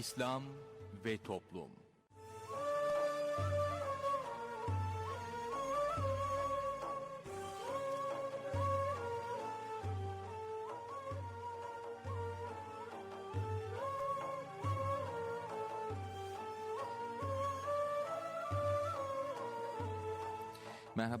İslam ve Toplum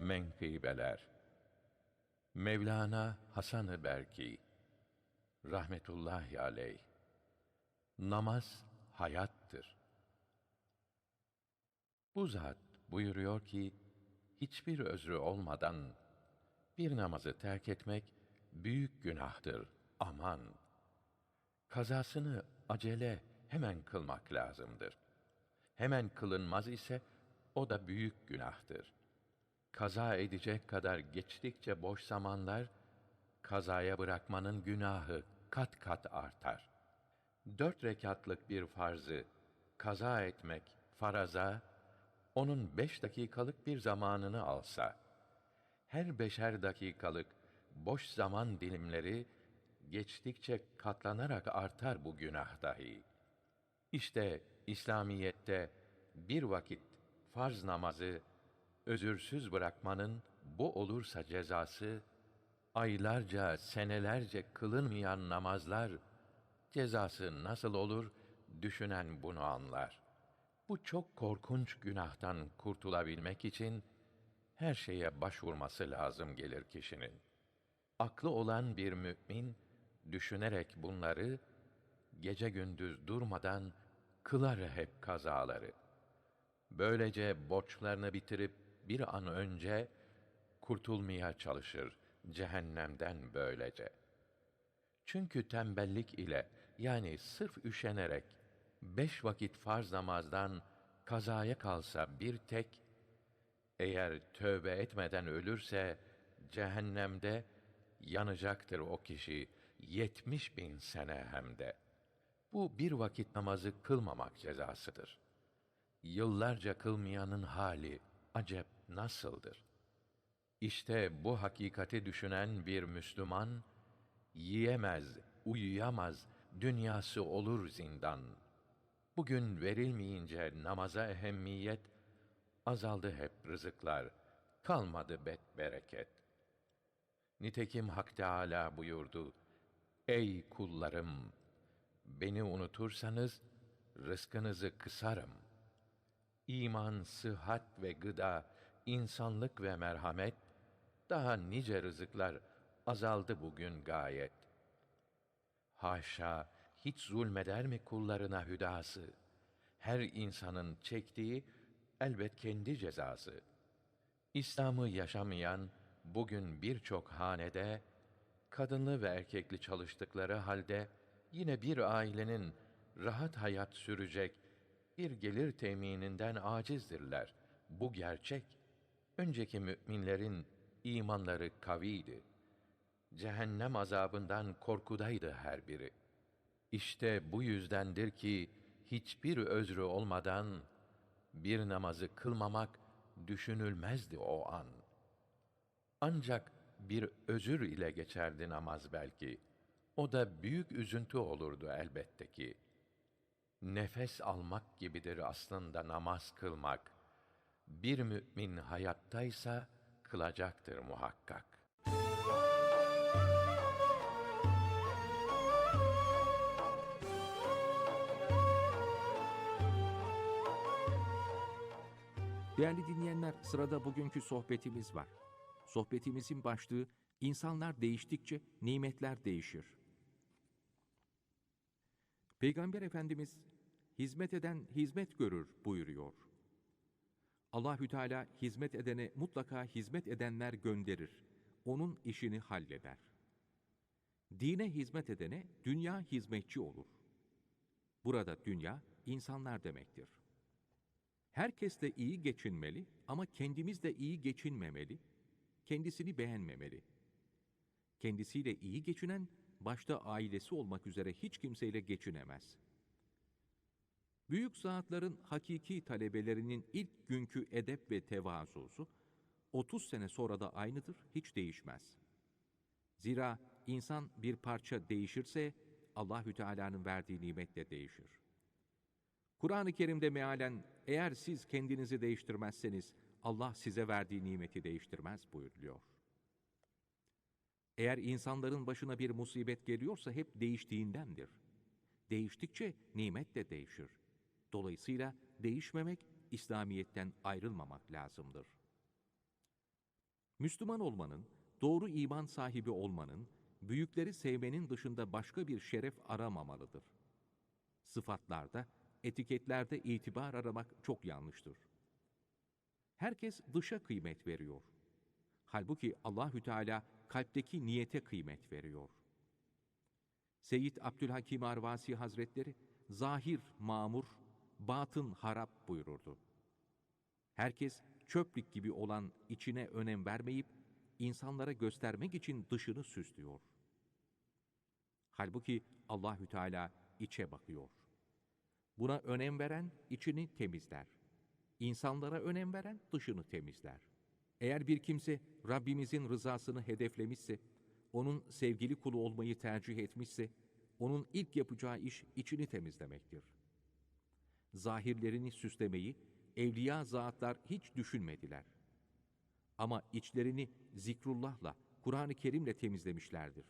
menkıbeler Mevlana Hasan-ı Berki Rahmetullahi aleyh Namaz hayattır. Bu zat buyuruyor ki, hiçbir özrü olmadan bir namazı terk etmek büyük günahtır. Aman! Kazasını acele hemen kılmak lazımdır. Hemen kılınmaz ise o da büyük günahtır. Kaza edecek kadar geçtikçe boş zamanlar, kazaya bırakmanın günahı kat kat artar. Dört rekatlık bir farzı kaza etmek faraza, onun beş dakikalık bir zamanını alsa, her beşer dakikalık boş zaman dilimleri geçtikçe katlanarak artar bu günah dahi. İşte İslamiyette bir vakit farz namazı özürsüz bırakmanın bu olursa cezası aylarca, senelerce kılınmayan namazlar cezası nasıl olur düşünen bunu anlar. Bu çok korkunç günahtan kurtulabilmek için her şeye başvurması lazım gelir kişinin. Aklı olan bir mümin düşünerek bunları gece gündüz durmadan kılar hep kazaları. Böylece borçlarını bitirip bir an önce kurtulmaya çalışır cehennemden böylece. Çünkü tembellik ile yani sırf üşenerek beş vakit farz namazdan kazaya kalsa bir tek, eğer tövbe etmeden ölürse cehennemde yanacaktır o kişi yetmiş bin sene hem de. Bu bir vakit namazı kılmamak cezasıdır. Yıllarca kılmayanın hali acep nasıldır? İşte bu hakikati düşünen bir Müslüman, yiyemez, uyuyamaz, dünyası olur zindan. Bugün verilmeyince namaza ehemmiyet, azaldı hep rızıklar, kalmadı bet bereket. Nitekim Hak Teâlâ buyurdu, Ey kullarım! Beni unutursanız, rızkınızı kısarım. İman, sıhhat ve gıda, insanlık ve merhamet, daha nice rızıklar azaldı bugün gayet. Haşa, hiç zulmeder mi kullarına hüdası? Her insanın çektiği elbet kendi cezası. İslam'ı yaşamayan bugün birçok hanede kadınlı ve erkekli çalıştıkları halde yine bir ailenin rahat hayat sürecek bir gelir temininden acizdirler. Bu gerçek. Önceki müminlerin imanları kaviydi. Cehennem azabından korkudaydı her biri. İşte bu yüzdendir ki hiçbir özrü olmadan bir namazı kılmamak düşünülmezdi o an. Ancak bir özür ile geçerdi namaz belki. O da büyük üzüntü olurdu elbette ki. Nefes almak gibidir aslında namaz kılmak. Bir mümin hayattaysa kılacaktır muhakkak. Değerli dinleyenler, sırada bugünkü sohbetimiz var. Sohbetimizin başlığı İnsanlar değiştikçe nimetler değişir. Peygamber Efendimiz hizmet eden hizmet görür buyuruyor. Allahü Teala hizmet edene mutlaka hizmet edenler gönderir. Onun işini halleder. Dine hizmet edene dünya hizmetçi olur. Burada dünya, insanlar demektir. Herkes de iyi geçinmeli ama kendimiz de iyi geçinmemeli, kendisini beğenmemeli. Kendisiyle iyi geçinen, başta ailesi olmak üzere hiç kimseyle geçinemez. Büyük zatların hakiki talebelerinin ilk günkü edep ve tevazusu, 30 sene sonra da aynıdır, hiç değişmez. Zira insan bir parça değişirse, Allahü Teala'nın verdiği nimetle değişir. Kur'an-ı Kerim'de mealen eğer siz kendinizi değiştirmezseniz Allah size verdiği nimeti değiştirmez buyuruluyor. Eğer insanların başına bir musibet geliyorsa hep değiştiğindendir. Değiştikçe nimet de değişir. Dolayısıyla değişmemek, İslamiyet'ten ayrılmamak lazımdır. Müslüman olmanın, doğru iman sahibi olmanın, büyükleri sevmenin dışında başka bir şeref aramamalıdır. Sıfatlarda, etiketlerde itibar aramak çok yanlıştır. Herkes dışa kıymet veriyor. Halbuki Allahü Teala kalpteki niyete kıymet veriyor. Seyyid Abdülhakim Arvasi Hazretleri zahir mamur, batın harap buyururdu. Herkes çöplük gibi olan içine önem vermeyip insanlara göstermek için dışını süslüyor. Halbuki Allahü Teala içe bakıyor. Buna önem veren içini temizler. İnsanlara önem veren dışını temizler. Eğer bir kimse Rabbimizin rızasını hedeflemişse, onun sevgili kulu olmayı tercih etmişse, onun ilk yapacağı iş içini temizlemektir. Zahirlerini süslemeyi evliya zatlar hiç düşünmediler. Ama içlerini zikrullahla, Kur'an-ı Kerim'le temizlemişlerdir.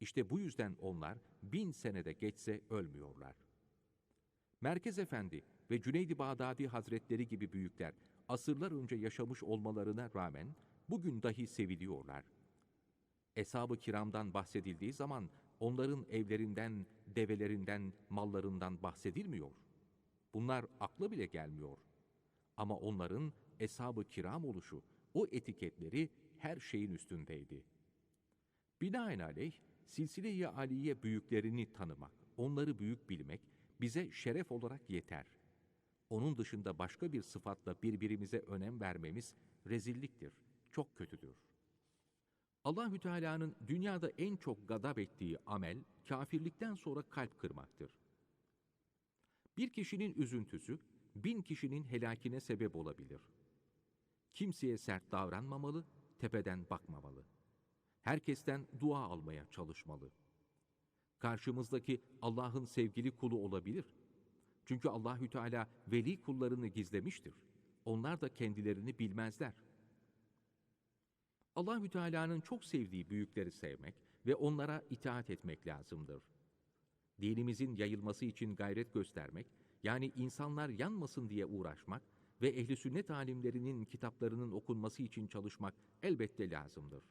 İşte bu yüzden onlar bin senede geçse ölmüyorlar. Merkez Efendi ve Cüneydi Bağdadi Hazretleri gibi büyükler asırlar önce yaşamış olmalarına rağmen bugün dahi seviliyorlar. Eshab-ı kiramdan bahsedildiği zaman onların evlerinden, develerinden, mallarından bahsedilmiyor. Bunlar akla bile gelmiyor. Ama onların eshab-ı kiram oluşu, o etiketleri her şeyin üstündeydi. Binaenaleyh, silsile-i aliye büyüklerini tanımak, onları büyük bilmek bize şeref olarak yeter. Onun dışında başka bir sıfatla birbirimize önem vermemiz rezilliktir, çok kötüdür. Allahü Teala'nın dünyada en çok gadab ettiği amel kafirlikten sonra kalp kırmaktır. Bir kişinin üzüntüsü bin kişinin helakine sebep olabilir. Kimseye sert davranmamalı, tepeden bakmamalı. Herkesten dua almaya çalışmalı. Karşımızdaki Allah'ın sevgili kulu olabilir. Çünkü Allahü Teala veli kullarını gizlemiştir. Onlar da kendilerini bilmezler. Allahü Teala'nın çok sevdiği büyükleri sevmek ve onlara itaat etmek lazımdır. Dinimizin yayılması için gayret göstermek, yani insanlar yanmasın diye uğraşmak ve ehli sünnet alimlerinin kitaplarının okunması için çalışmak elbette lazımdır.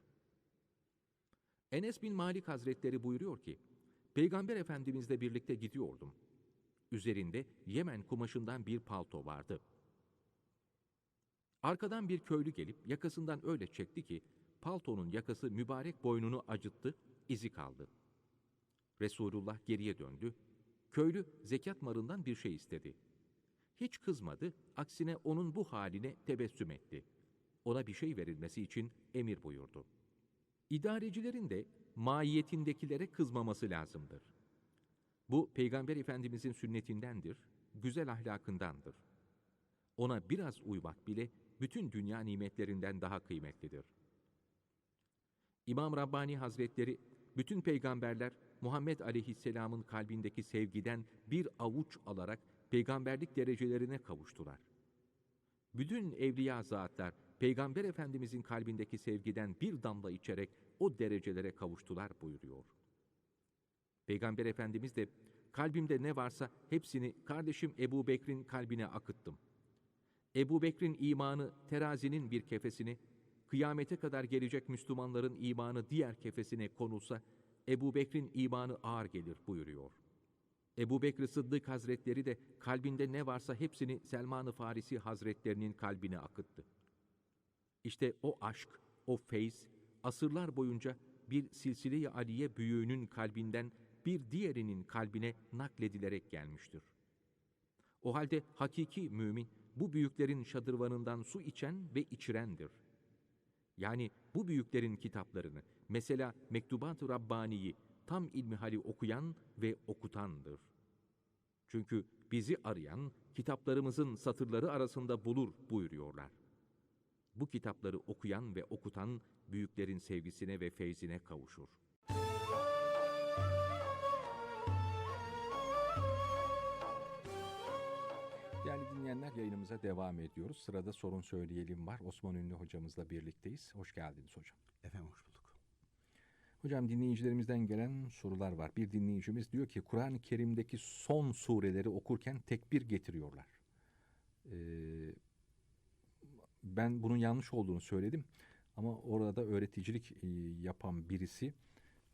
Enes bin Malik Hazretleri buyuruyor ki, Peygamber Efendimizle birlikte gidiyordum. Üzerinde Yemen kumaşından bir palto vardı. Arkadan bir köylü gelip yakasından öyle çekti ki, paltonun yakası mübarek boynunu acıttı, izi kaldı. Resulullah geriye döndü. Köylü zekat marından bir şey istedi. Hiç kızmadı, aksine onun bu haline tebessüm etti. Ona bir şey verilmesi için emir buyurdu. İdarecilerin de maiyetindekilere kızmaması lazımdır. Bu Peygamber Efendimizin sünnetindendir, güzel ahlakındandır. Ona biraz uymak bile bütün dünya nimetlerinden daha kıymetlidir. İmam Rabbani Hazretleri, bütün peygamberler Muhammed Aleyhisselam'ın kalbindeki sevgiden bir avuç alarak peygamberlik derecelerine kavuştular. Bütün evliya zatlar Peygamber Efendimizin kalbindeki sevgiden bir damla içerek o derecelere kavuştular buyuruyor. Peygamber Efendimiz de kalbimde ne varsa hepsini kardeşim Ebu Bekir'in kalbine akıttım. Ebu Bekir'in imanı terazinin bir kefesini, kıyamete kadar gelecek Müslümanların imanı diğer kefesine konulsa, Ebu Bekir'in imanı ağır gelir buyuruyor. Ebu Bekir Sıddık Hazretleri de kalbinde ne varsa hepsini Selman-ı Farisi Hazretlerinin kalbine akıttı. İşte o aşk, o feyz, asırlar boyunca bir silsile-i aliye büyüğünün kalbinden bir diğerinin kalbine nakledilerek gelmiştir. O halde hakiki mümin bu büyüklerin şadırvanından su içen ve içirendir. Yani bu büyüklerin kitaplarını, mesela Mektubat-ı Rabbani'yi tam ilmihali okuyan ve okutandır. Çünkü bizi arayan kitaplarımızın satırları arasında bulur buyuruyorlar. Bu kitapları okuyan ve okutan büyüklerin sevgisine ve feyzine kavuşur. Dinleyenler yayınımıza devam ediyoruz. Sırada sorun söyleyelim var. Osman Ünlü hocamızla birlikteyiz. Hoş geldiniz hocam. Efendim hoş bulduk. Hocam dinleyicilerimizden gelen sorular var. Bir dinleyicimiz diyor ki Kur'an-ı Kerim'deki son sureleri okurken tekbir getiriyorlar. Ee, ben bunun yanlış olduğunu söyledim. Ama orada öğreticilik e, yapan birisi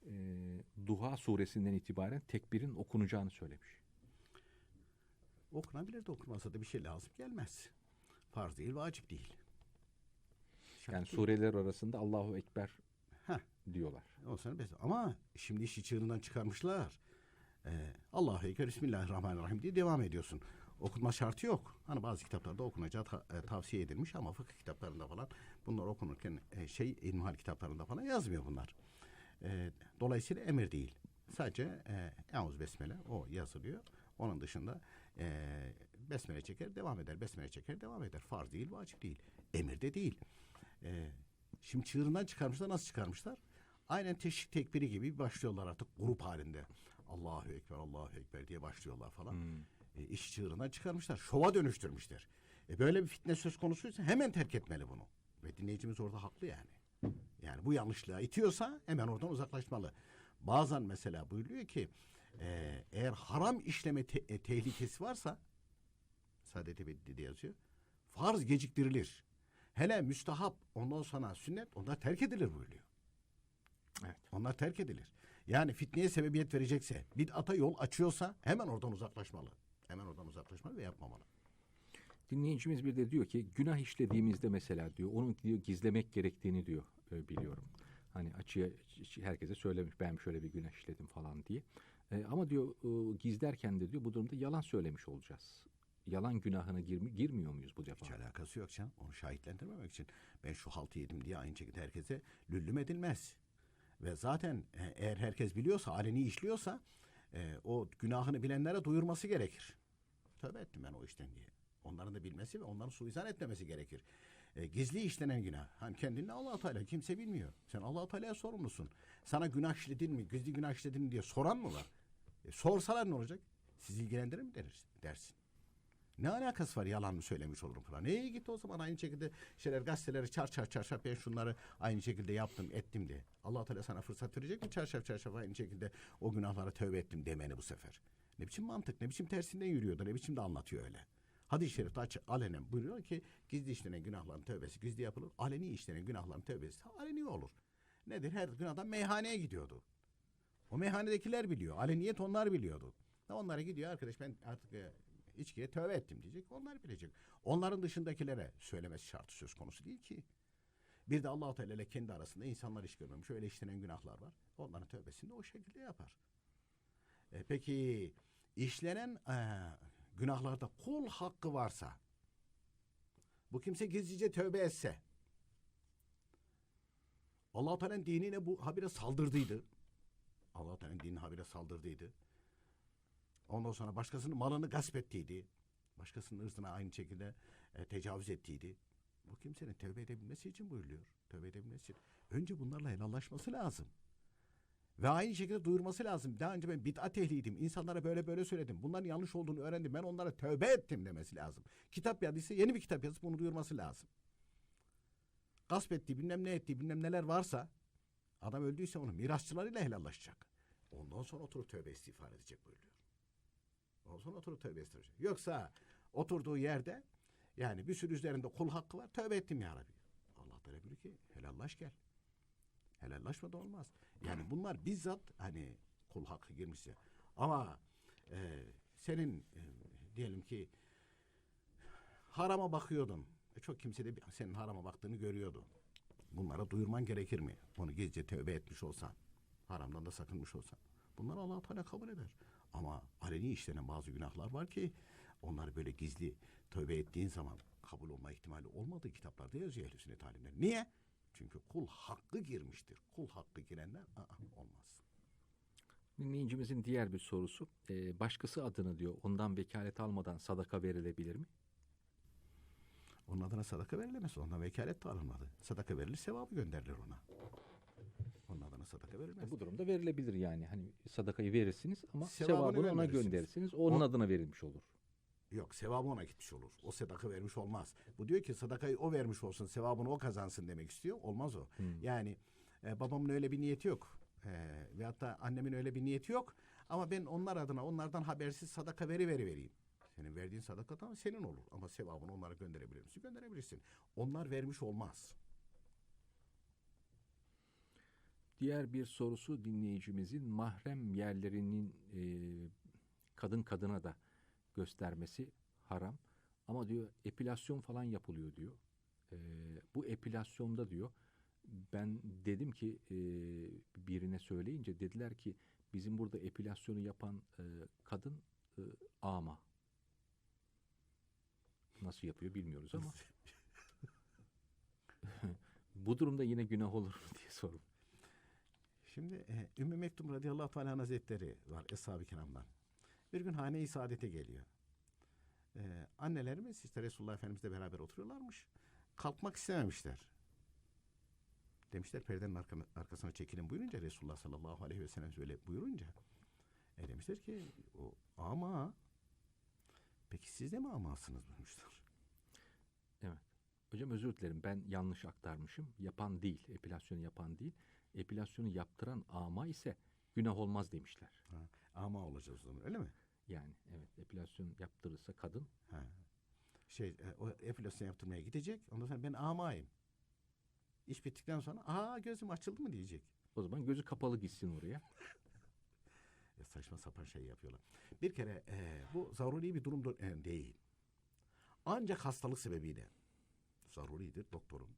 e, Duha suresinden itibaren tekbirin okunacağını söylemiş. Okunabilir de okunmasa da bir şey lazım gelmez. Farz değil, vacip değil. Şart Yani değil. sureler arasında Allahu Ekber Heh, diyorlar. o sana bes- Ama şimdi işi çığırından çıkarmışlar. Ee, Allahu Ekber, Bismillahirrahmanirrahim diye devam ediyorsun. Okunma şartı yok. Hani bazı kitaplarda okunacağı ta- e, tavsiye edilmiş ama fıkıh kitaplarında falan bunlar okunurken e, şey ilmihal kitaplarında falan yazmıyor bunlar. E, dolayısıyla emir değil. Sadece e, Eûz Besmele o yazılıyor. Onun dışında e, Besmele çeker devam eder. Besmele çeker devam eder. Farz değil, vacip değil. Emir de değil. E, şimdi çığırından çıkarmışlar. Nasıl çıkarmışlar? Aynen teşrik tekbiri gibi başlıyorlar artık grup halinde. Allahu Ekber, Allahu Ekber diye başlıyorlar falan. E, iş çığırından çıkarmışlar. Şova dönüştürmüşler. E, böyle bir fitne söz konusuysa hemen terk etmeli bunu. Ve dinleyicimiz orada haklı yani. Yani bu yanlışlığa itiyorsa hemen oradan uzaklaşmalı. Bazen mesela buyuruyor ki e, eğer haram işleme te- e, tehlikesi varsa Saadet Ebedi'de yazıyor. Farz geciktirilir. Hele müstahap ondan sonra sünnet onlar terk edilir buyuruyor. Evet. Onlar terk edilir. Yani fitneye sebebiyet verecekse, bid'ata yol açıyorsa hemen oradan uzaklaşmalı. Hemen oradan uzaklaşmalı ve yapmamalı. Dinleyicimiz bir de diyor ki günah işlediğimizde mesela diyor onu diyor gizlemek gerektiğini diyor e, biliyorum. Hani açığa herkese söylemiş ben şöyle bir günah işledim falan diye. E, ama diyor e, gizlerken de diyor bu durumda yalan söylemiş olacağız. Yalan günahına girmi, girmiyor muyuz bu defa? Hiç alakası yok canım. Onu şahitlendirmemek için. Ben şu haltı yedim diye aynı şekilde herkese lüllüm edilmez. Ve zaten e, eğer herkes biliyorsa, aleni işliyorsa e, o günahını bilenlere duyurması gerekir. Tövbe ettim ben o işten diye. Onların da bilmesi ve onların suizan etmemesi gerekir. E, gizli işlenen günah. Hani kendini allah Teala kimse bilmiyor. Sen allah Teala'ya sorumlusun. Sana günah işledin mi, gizli günah işledin mi diye soran mı var? E, sorsalar ne olacak? Sizi ilgilendirir mi dersin, dersin. Ne alakası var yalan mı söylemiş olurum falan. Neye git o zaman aynı şekilde şeyler gazeteleri çar çar çar çar ben şunları aynı şekilde yaptım ettim de. Allah Teala sana fırsat verecek mi çarşaf çarşaf aynı şekilde o günahlara tövbe ettim demeni bu sefer. Ne biçim mantık ne biçim tersinden yürüyordu ne biçim de anlatıyor öyle. Hadis-i şerifte açık alenen buyuruyor ki gizli işlenen günahların tövbesi gizli yapılır. Aleni işlenen günahların tövbesi aleni olur. Nedir? Her gün adam meyhaneye gidiyordu. O meyhanedekiler biliyor. Aleniyet onlar biliyordu. Onlara gidiyor arkadaş ben artık e, içkiye tövbe ettim diyecek. Onlar bilecek. Onların dışındakilere söylemesi şartı söz konusu değil ki. Bir de Allah-u Teala ile kendi arasında insanlar iş görmemiş. Öyle işlenen günahlar var. Onların tövbesini de o şekilde yapar. E, peki işlenen e, günahlarda kul hakkı varsa bu kimse gizlice tövbe etse Allah Teala'nın dinine bu habire saldırdıydı. Allah Teala'nın dinine habire saldırdıydı. Ondan sonra başkasının malını gasp ettiydi. Başkasının ırzına aynı şekilde e, tecavüz ettiydi. Bu kimsenin tövbe edebilmesi için buyuruyor. Tövbe edebilmesi için. Önce bunlarla helallaşması lazım. Ve aynı şekilde duyurması lazım. Daha önce ben bid'at ehliydim. İnsanlara böyle böyle söyledim. Bunların yanlış olduğunu öğrendim. Ben onlara tövbe ettim demesi lazım. Kitap yazdıysa yeni bir kitap yazıp bunu duyurması lazım. Gasp ettiği bilmem ne ettiği bilmem neler varsa adam öldüyse onu mirasçılarıyla helallaşacak. Ondan sonra oturup tövbe istiğfar edecek buyuruyor. Ondan sonra oturup tövbe istiğfar edecek. Yoksa oturduğu yerde yani bir sürü üzerinde kul hakkı var. Tövbe ettim ya Rabbi. Allah Teala ki helallaş gel. Helallaşma da olmaz. Yani bunlar bizzat hani kul hakkı girmişse. Ama e, senin e, diyelim ki harama bakıyordun. E, çok kimse de senin harama baktığını görüyordu. Bunlara duyurman gerekir mi? Onu gizlice tövbe etmiş olsan, haramdan da sakınmış olsan. Bunları allah Teala kabul eder. Ama aleni işlenen bazı günahlar var ki onlar böyle gizli tövbe ettiğin zaman kabul olma ihtimali olmadığı kitaplarda yazıyor ehl-i sünnet alimleri. Niye? Çünkü kul hakkı girmiştir. Kul hakkı girenler aa, olmaz. Dinleyicimizin diğer bir sorusu, e, başkası adına diyor, ondan vekalet almadan sadaka verilebilir mi? Onun adına sadaka verilemez. Ondan vekalet de alınmadı. Sadaka verilir, sevabı gönderilir ona. Onun adına sadaka verilmez. E, Bu durumda verilebilir yani. Hani sadakayı verirsiniz ama Sevabını sevabını ona gönderirsiniz. Onun O- adına verilmiş olur. Yok sevabı ona gitmiş olur. O sadaka vermiş olmaz. Bu diyor ki sadakayı o vermiş olsun sevabını o kazansın demek istiyor. Olmaz o. Yani e, babamın öyle bir niyeti yok. E, veyahut da annemin öyle bir niyeti yok. Ama ben onlar adına onlardan habersiz sadaka veri veri vereyim. Senin verdiğin sadaka senin olur. Ama sevabını onlara gönderebilir misin? Gönderebilirsin. Onlar vermiş olmaz. Diğer bir sorusu dinleyicimizin mahrem yerlerinin e, kadın kadına da göstermesi haram. Ama diyor epilasyon falan yapılıyor diyor. E, bu epilasyonda diyor ben dedim ki e, birine söyleyince dediler ki bizim burada epilasyonu yapan e, kadın e, ama. Nasıl yapıyor bilmiyoruz ama. bu durumda yine günah olur mu diye sorum. Şimdi e, Ümmü Mektum radıyallahu teala hazretleri var Eshab-ı Kiram'dan. Bir gün hane-i saadete geliyor. E, annelerimiz işte Resulullah Efendimizle beraber oturuyorlarmış. Kalkmak istememişler. Demişler perdenin arka- arkasına çekilin buyurunca Resulullah sallallahu aleyhi ve sellem öyle buyurunca. E demişler ki o ama peki siz de mi amasınız buyurmuşlar. Hocam özür dilerim ben yanlış aktarmışım. Yapan değil, epilasyonu yapan değil. Epilasyonu yaptıran ama ise günah olmaz demişler. Ha, ama olacağız o zaman öyle mi? Yani evet epilasyon yaptırırsa kadın Ha. Şey e, o epilasyon yaptırmaya gidecek. Ondan sonra ben amayım. İş bittikten sonra aa gözüm açıldı mı diyecek. o zaman gözü kapalı gitsin oraya. Ya saçma sapan şey yapıyorlar. Bir kere e, bu zaruri bir durum e, değil. Ancak hastalık sebebiyle zaruridir doktorun.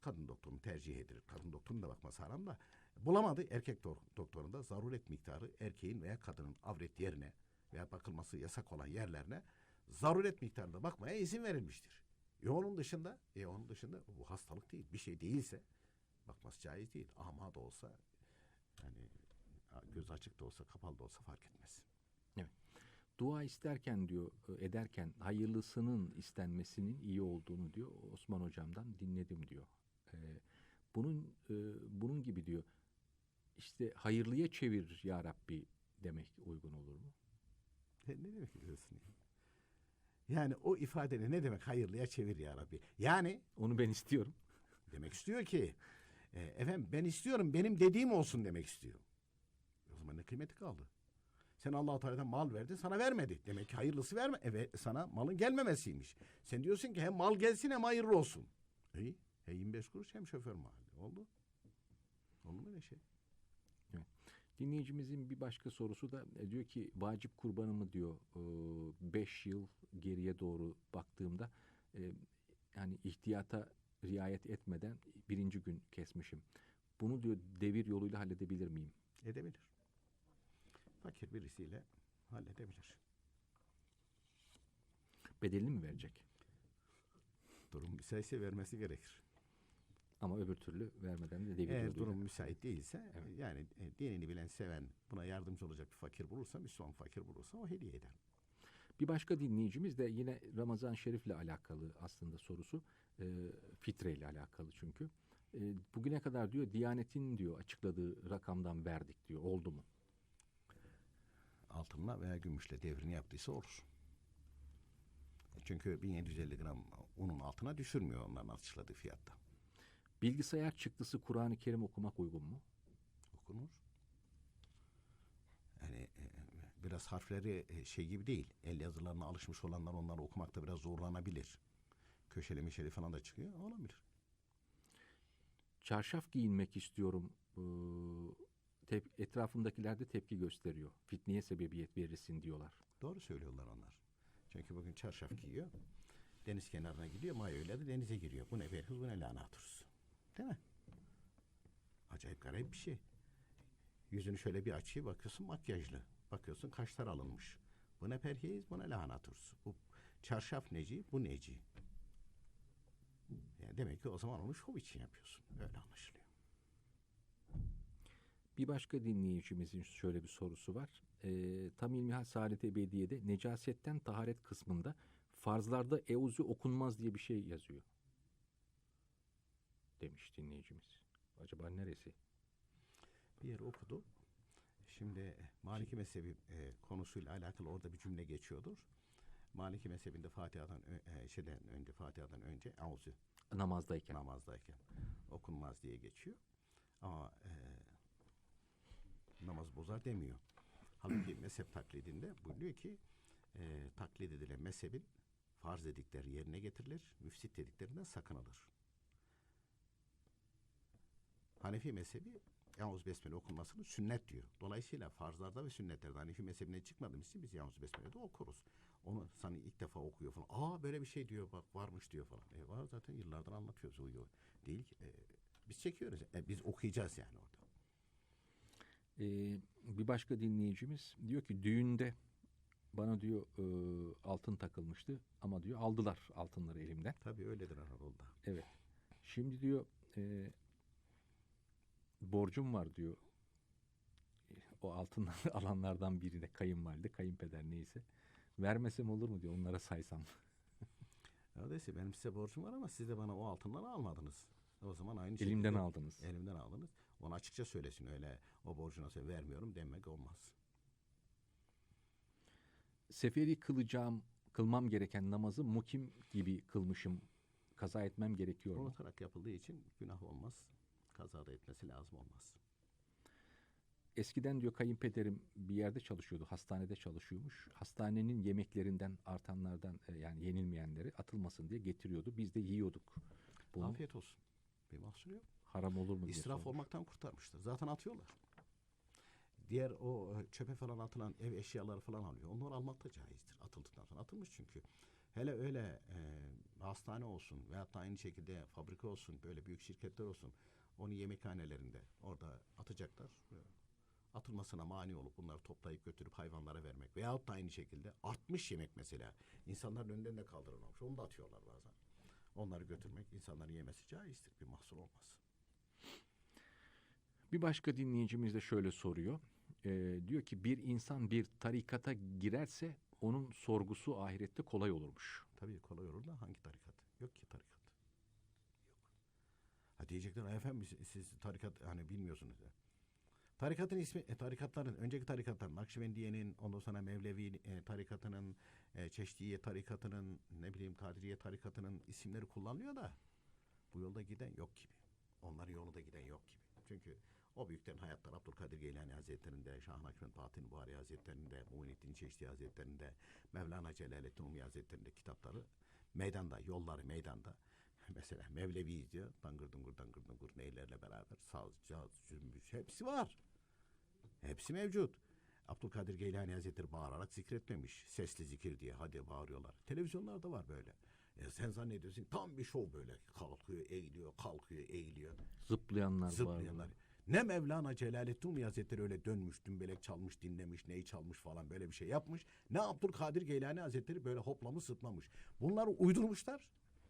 Kadın doktorun tercih edilir. Kadın doktorun da bakması haram da bulamadı erkek do- doktorunda zaruret miktarı erkeğin veya kadının avret yerine veya bakılması yasak olan yerlerine zaruret miktarında bakmaya izin verilmiştir. E onun dışında, e onun dışında bu hastalık değil. Bir şey değilse bakması caiz değil. Ama da olsa yani göz açık da olsa kapalı da olsa fark etmez. Dua isterken diyor, ederken hayırlısının istenmesinin iyi olduğunu diyor Osman hocamdan dinledim diyor. Ee, bunun e, bunun gibi diyor. İşte hayırlıya çevir ya Rabbi demek uygun olur mu? E, ne demek istiyorsun ya? Yani o ifadeni ne demek hayırlıya çevir ya Rabbi? Yani Onu ben istiyorum. demek istiyor ki e, efendim ben istiyorum benim dediğim olsun demek istiyor. O zaman ne kıymeti kaldı? Sen Allah-u Teala'dan mal verdin sana vermedi. Demek ki hayırlısı verme. Evet sana malın gelmemesiymiş. Sen diyorsun ki hem mal gelsin hem hayırlı olsun. İyi. Hem 25 kuruş hem şoför mali. Oldu. Oldu mu öyle şey? Dinleyicimizin bir başka sorusu da e, diyor ki vacip kurbanımı diyor 5 yıl geriye doğru baktığımda e, yani ihtiyata riayet etmeden birinci gün kesmişim. Bunu diyor devir yoluyla halledebilir miyim? Edebilir. Fakir birisiyle halledebilir. Bedelini mi verecek? Durum müsaitse vermesi gerekir. Ama öbür türlü vermeden de devir Eğer durum müsait değilse Evet. yani e, dinini bilen, seven, buna yardımcı olacak bir fakir bulursa, Müslüman fakir bulursa o hediye eder. Bir başka dinleyicimiz de yine Ramazan Şerif'le alakalı aslında sorusu. E, fitre ile alakalı çünkü. E, bugüne kadar diyor Diyanet'in diyor açıkladığı rakamdan verdik diyor. Oldu mu? Altınla veya gümüşle devrini yaptıysa olur. E, Çünkü 1750 gram unun altına düşürmüyor onların açıkladığı fiyatta. Bilgisayar çıktısı Kur'an-ı Kerim okumak uygun mu? Okunur. Yani e, biraz harfleri e, şey gibi değil. El yazılarına alışmış olanlar onları okumakta biraz zorlanabilir. Köşeli meşeli falan da çıkıyor. Olabilir. Çarşaf giyinmek istiyorum. e, tep- etrafındakiler de tepki gösteriyor. Fitneye sebebiyet verirsin diyorlar. Doğru söylüyorlar onlar. Çünkü bugün çarşaf giyiyor. Deniz kenarına gidiyor. Mayoyla da denize giriyor. Bu ne berhuz bu ne lanaturuz. Değil mi? Acayip garip bir şey. Yüzünü şöyle bir açıyor bakıyorsun makyajlı. Bakıyorsun kaşlar alınmış. Bu ne perhiz bu ne lahana turşusu. Bu çarşaf neci bu neci. Yani demek ki o zaman onu şov için yapıyorsun. Öyle anlaşılıyor. Bir başka dinleyicimizin şöyle bir sorusu var. Ee, Tam İlmihal Saadet Ebediye'de necasetten taharet kısmında farzlarda euzu okunmaz diye bir şey yazıyor. Demiş dinleyicimiz. Acaba neresi? bir yer okudu. Şimdi Maliki mezhebi e, konusuyla alakalı orada bir cümle geçiyordur. Maliki mezhebinde Fatiha'dan e, şeyden önce Fatiha'dan önce auzu Namazdayken. namazdayken okunmaz diye geçiyor. Ama e, namaz bozar demiyor. Halbuki mezhep taklidinde buyuruyor ki e, taklit edilen mezhebin farz dedikleri yerine getirilir, müfsit dediklerinden sakınılır. Hanefi mezhebi Yavuz Besmele okunmasını sünnet diyor. Dolayısıyla farzlarda ve sünnetlerde Hanefi mezhebine çıkmadığımız için biz Yavuz Besmele'de okuruz. Onu sana ilk defa okuyor falan. Aa böyle bir şey diyor bak varmış diyor falan. E var zaten yıllardır anlatıyoruz uyuyor. Değil ki. E, biz çekiyoruz. E, biz okuyacağız yani orada. Ee, bir başka dinleyicimiz diyor ki düğünde bana diyor e, altın takılmıştı ama diyor aldılar altınları elimden. Tabii öyledir Anadolu'da. Evet. Şimdi diyor e, borcum var diyor. E, O altın alanlardan birine kayınvalide, kayınpeder neyse. Vermesem olur mu diyor onlara saysam. Öyleyse benim size borcum var ama siz de bana o altınları almadınız. O zaman aynı Elimden şekilde- aldınız. Elimden aldınız. Onu açıkça söylesin öyle o borcuna söyle vermiyorum demek olmaz. Seferi kılacağım, kılmam gereken namazı mukim gibi kılmışım. Kaza etmem gerekiyor mu? Unutarak yapıldığı için günah olmaz. Kazada etmesi lazım olmaz. Eskiden diyor kayınpederim bir yerde çalışıyordu, hastanede çalışıyormuş. Hastanenin yemeklerinden artanlardan e, yani yenilmeyenleri atılmasın diye getiriyordu. Biz de yiyorduk. Bunu Afiyet olsun. Bir mahsur yok. Haram olur mu diye İsraf sormuş. olmaktan kurtarmıştır. Zaten atıyorlar. Diğer o e, çöpe falan atılan ev eşyaları falan alıyor. Onları almak da caizdir. Atıldıktan sonra atılmış çünkü. Hele öyle e, hastane olsun veyahut da aynı şekilde fabrika olsun böyle büyük şirketler olsun. Onu yemekhanelerinde orada atacaklar. E, Atılmasına mani olup bunları toplayıp götürüp hayvanlara vermek. Veyahut da aynı şekilde artmış yemek mesela. İnsanların önünden de kaldırılmamış. Onu da atıyorlar bazen. Onları götürmek insanların yemesi caizdir. Bir mahsur olmaz. Bir başka dinleyicimiz de şöyle soruyor. Ee, diyor ki bir insan bir tarikata girerse onun sorgusu ahirette kolay olurmuş. Tabii kolay olur da hangi tarikat? Yok ki tarikat. Yok. Ha diyecekler "Ay efendim siz, siz tarikat hani bilmiyorsunuz ya. Tarikatın ismi, e, tarikatların, önceki tarikatların, Nakşibendiye'nin, ondan sonra Mevlevi e, tarikatının, e, Çeşdiye tarikatının, ne bileyim Kadiriye tarikatının isimleri kullanılıyor da bu yolda giden yok gibi. Onların yolu da giden yok gibi. Çünkü o büyüklerin hayatları Abdülkadir Geylani Hazretleri'nde, Şah Nakşibend Fatih Buhari Hazretleri'nde, Muhyiddin Çeşdi Hazretleri'nde, Mevlana Celaleddin Rumi Hazretleri'nde kitapları meydanda, yolları meydanda. Mesela Mevlevi diyor, dangır dungur dangır dungur neylerle beraber saz, caz, cümbüş hepsi var. Hepsi mevcut. Abdülkadir Geylani Hazretleri bağırarak zikretmemiş. Sesli zikir diye hadi bağırıyorlar. Televizyonlarda var böyle. Ya sen zannediyorsun tam bir şov böyle. Kalkıyor, eğiliyor, kalkıyor, eğiliyor. Zıplayanlar var. Ne Mevlana Celaleddin Hazretleri öyle dönmüş, dümbelek çalmış, dinlemiş, neyi çalmış falan böyle bir şey yapmış. Ne Abdülkadir Geylani Hazretleri böyle hoplamış, zıplamış. Bunları uydurmuşlar.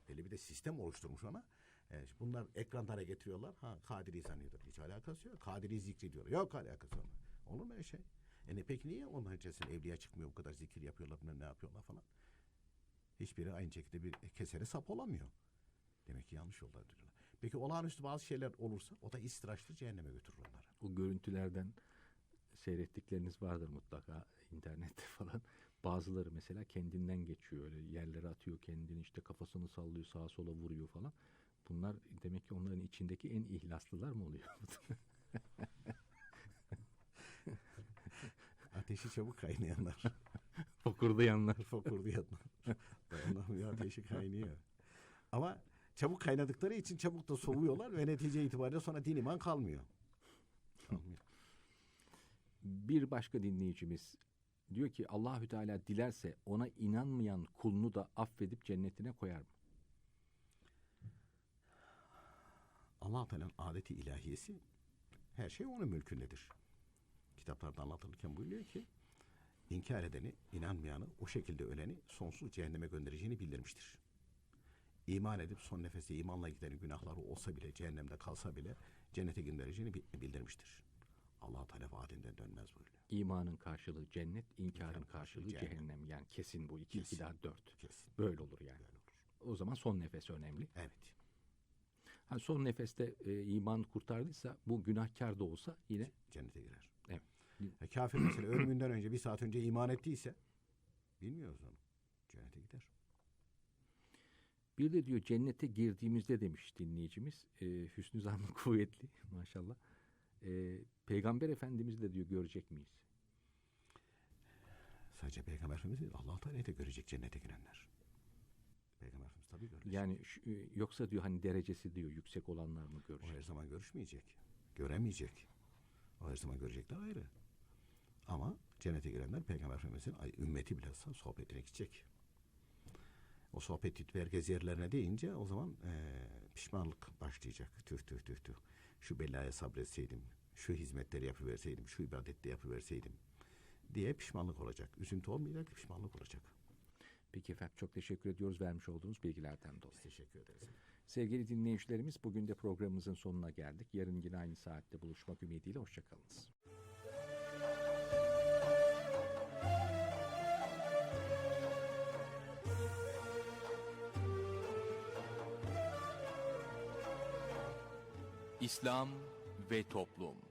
Böyle bir de sistem oluşturmuş ona. E, bunlar ekranlara getiriyorlar. Ha Kadiri zannediyor. Hiç alakası yok. Kadiri zikrediyor. Yok alakası yok. Olur mu öyle şey? E ne peki niye onun öncesinde evliya çıkmıyor bu kadar zikir yapıyorlar bilmem ne yapıyorlar falan. Hiçbiri aynı şekilde bir kesere sap olamıyor. Demek ki yanlış yolda duruyorlar. Peki olağanüstü bazı şeyler olursa o da istiraçlı cehenneme götürür onları. O görüntülerden seyrettikleriniz vardır mutlaka internette falan. Bazıları mesela kendinden geçiyor öyle yerlere atıyor kendini işte kafasını sallıyor sağa sola vuruyor falan. Bunlar demek ki onların içindeki en ihlaslılar mı oluyor? Ateşi çabuk kaynayanlar. Fokurdayanlar. Fokurdayanlar. Dayanamıyor ateşi kaynıyor. Ama çabuk kaynadıkları için çabuk da soğuyorlar ve netice itibariyle sonra din iman kalmıyor. Kalmıyor. Bir başka dinleyicimiz diyor ki Allahü Teala dilerse ona inanmayan kulunu da affedip cennetine koyar mı? allah Teala'nın adeti ilahiyesi her şey onun mülkündedir. kitaplarda anlatılırken buyuruyor ki inkar edeni, inanmayanı, o şekilde öleni sonsuz cehenneme göndereceğini bildirmiştir. İman edip son nefese imanla giden günahları olsa bile, cehennemde kalsa bile cennete göndereceğini bi- bildirmiştir. allah Teala vaadinden dönmez buyuruyor. İmanın karşılığı cennet, inkarın İnkarın karşılığı karşılığı cehennem. cehennem. Yani kesin bu. iki Kesin. iki daha dört. Kesin. Böyle olur yani. Böyle olur. O zaman son nefes önemli. Evet. Ha, son nefeste e, iman kurtardıysa bu günahkar da olsa yine Cennete girer. Evet. E, kafir mesela ölümünden önce bir saat önce iman ettiyse bilmiyoruz onu. Cennete gider. Bir de diyor cennete girdiğimizde demiş dinleyicimiz e, hüsnü zannı kuvvetli maşallah. E, Peygamber Efendimiz de diyor görecek miyiz? Sadece Peygamber Efendimiz değil, Allah Teala'yı da görecek cennete girenler. Peygamber Efendimiz tabii görecek. Yani şu- e, yoksa diyor hani derecesi diyor yüksek olanlar mı o görecek? her zaman görüşmeyecek. Göremeyecek. O her zaman görecek de ayrı. Ama cennete girenler Peygamber Efendimiz'in ümmeti bilhassa sohbetine gidecek. O sohbet herkes yerlerine deyince o zaman eee, pişmanlık başlayacak. Tüh tüh tüh tüh. Şu belaya sabretseydim, şu hizmetleri yapıverseydim, şu ibadette yapıverseydim diye pişmanlık olacak. Üzüntü olmayacak, pişmanlık olacak. Peki efendim çok teşekkür ediyoruz vermiş olduğunuz bilgilerden Biz dolayı. teşekkür ederiz. Sevgili dinleyicilerimiz bugün de programımızın sonuna geldik. Yarın yine aynı saatte buluşmak ümidiyle hoşçakalınız. İslam ve Toplum